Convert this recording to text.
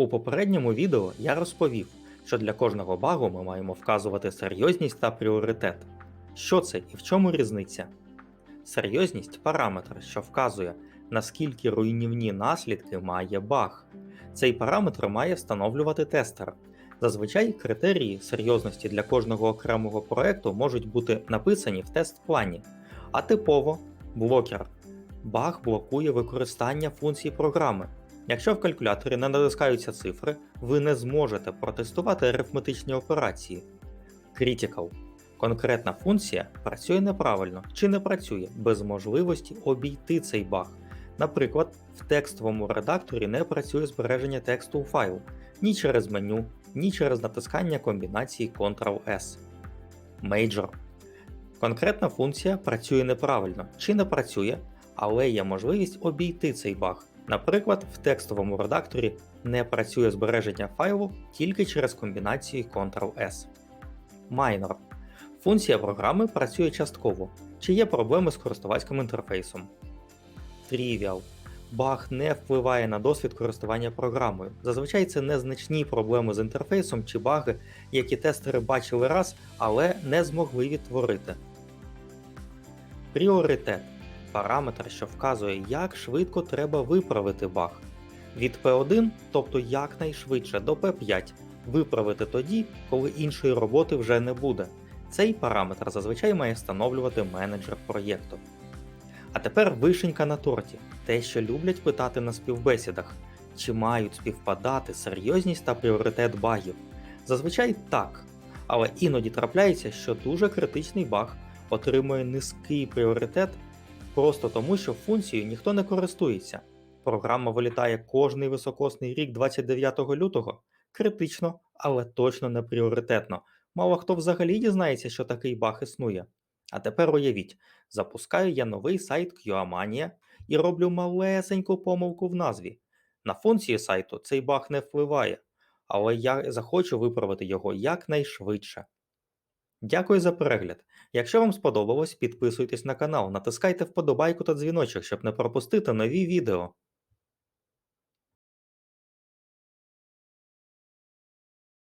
У попередньому відео я розповів, що для кожного багу ми маємо вказувати серйозність та пріоритет. Що це і в чому різниця? Серйозність параметр, що вказує, наскільки руйнівні наслідки має баг. Цей параметр має встановлювати тестер. Зазвичай критерії серйозності для кожного окремого проекту можуть бути написані в тест-плані, а типово блокер. Баг блокує використання функцій програми. Якщо в калькуляторі не натискаються цифри, ви не зможете протестувати арифметичні операції. Critical. Конкретна функція працює неправильно чи не працює без можливості обійти цей баг. Наприклад, в текстовому редакторі не працює збереження тексту у файл ні через меню, ні через натискання комбінації Ctrl-S. Major. Конкретна функція працює неправильно чи не працює, але є можливість обійти цей баг. Наприклад, в текстовому редакторі не працює збереження файлу тільки через комбінацію Ctrl-S. Minor. Функція програми працює частково, чи є проблеми з користувацьким інтерфейсом. Trivial. Баг не впливає на досвід користування програмою. Зазвичай це незначні проблеми з інтерфейсом чи баги, які тестери бачили раз, але не змогли відтворити. Пріоритет параметр, що вказує, як швидко треба виправити баг. Від P1, тобто якнайшвидше до P5, виправити тоді, коли іншої роботи вже не буде. Цей параметр зазвичай має встановлювати менеджер проєкту. А тепер вишенька на торті, те, що люблять питати на співбесідах, чи мають співпадати серйозність та пріоритет багів. Зазвичай так, але іноді трапляється, що дуже критичний баг отримує низький пріоритет просто тому, що функцією ніхто не користується. Програма вилітає кожний високосний рік 29 лютого. Критично, але точно не пріоритетно. Мало хто взагалі дізнається, що такий баг існує. А тепер уявіть, запускаю я новий сайт QAmania і роблю малесеньку помилку в назві. На функції сайту цей баг не впливає, але я захочу виправити його якнайшвидше. Дякую за перегляд. Якщо вам сподобалось, підписуйтесь на канал, натискайте вподобайку та дзвіночок, щоб не пропустити нові відео.